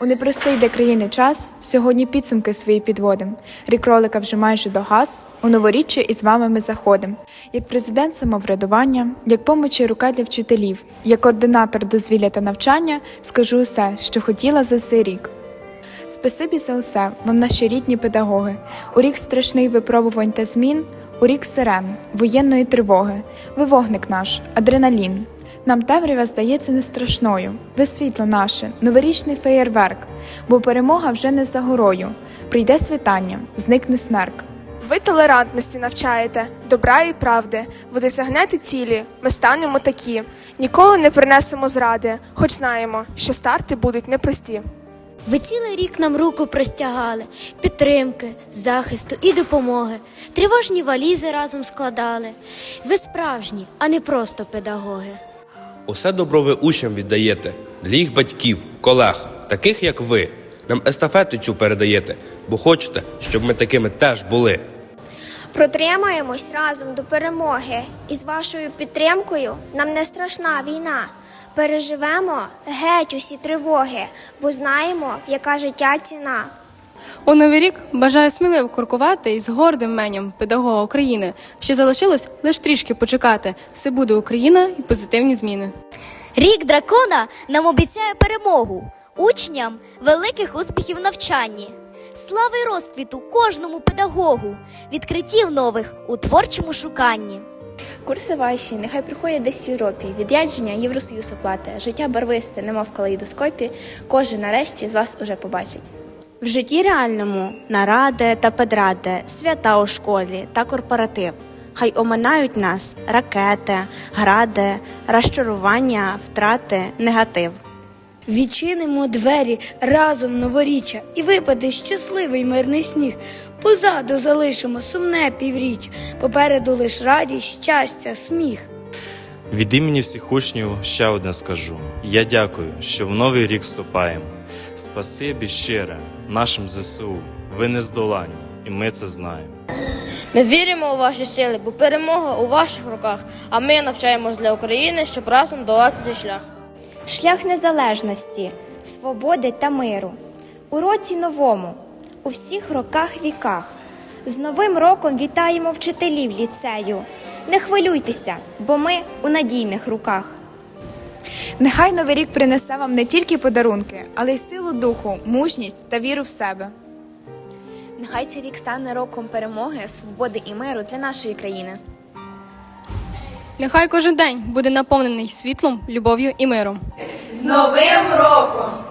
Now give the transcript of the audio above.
У непростий для країни час сьогодні підсумки свої підводим. Рік ролика вже майже догас. У новоріччя із вами ми заходим. Як президент самоврядування, як помочі рука для вчителів, як координатор дозвілля та навчання, скажу усе, що хотіла за цей рік. Спасибі за усе, вам наші рідні педагоги. У рік страшних випробувань та змін, у рік сирен, воєнної тривоги. Ви вогник наш, адреналін. Нам темрява здається не страшною. Ви світло наше, новорічний феєрверк, бо перемога вже не за горою. Прийде світання, зникне смерк. Ви толерантності навчаєте, добра і правди. Ви досягнете цілі, ми станемо такі. Ніколи не принесемо зради, хоч знаємо, що старти будуть непрості. Ви цілий рік нам руку простягали, підтримки, захисту і допомоги. Тривожні валізи разом складали. Ви справжні, а не просто педагоги. Усе добро ви учням віддаєте для їх батьків, колег, таких як ви. Нам естафету цю передаєте, бо хочете, щоб ми такими теж були. Протримаємось разом до перемоги, і з вашою підтримкою нам не страшна війна. Переживемо геть усі тривоги, бо знаємо, яка життя ціна. У новий рік бажаю сміливо куркувати і з гордим менем педагога України, що залишилось лише трішки почекати. Все буде Україна і позитивні зміни. Рік дракона нам обіцяє перемогу, учням великих успіхів в навчанні, слави й розквіту кожному педагогу, відкриттів нових у творчому шуканні. Курси ваші, нехай приходять десь в Європі. Відрядження Євросоюз оплати. Життя барвисте, немов в калейдоскопі. Кожен нарешті з вас уже побачить. В житті реальному наради та педради, свята у школі та корпоратив. Хай оминають нас ракети, гради, розчарування, втрати, негатив. Відчинимо двері разом новоріччя і випаде щасливий мирний сніг. Позаду залишимо сумне півріч, попереду лиш радість, щастя, сміх. Від імені всіх учнів ще одне скажу: я дякую, що в новий рік вступаємо. Спасибі щире нашим ЗСУ. Ви не здолані, і ми це знаємо. Ми віримо у ваші сили, бо перемога у ваших руках, а ми навчаємось для України, щоб разом долати цей шлях. Шлях незалежності, свободи та миру. У році новому, у всіх роках віках. З Новим роком вітаємо вчителів ліцею. Не хвилюйтеся, бо ми у надійних руках. Нехай новий рік принесе вам не тільки подарунки, але й силу духу, мужність та віру в себе. Нехай цей рік стане роком перемоги, свободи і миру для нашої країни. Нехай кожен день буде наповнений світлом, любов'ю і миром. З Новим роком!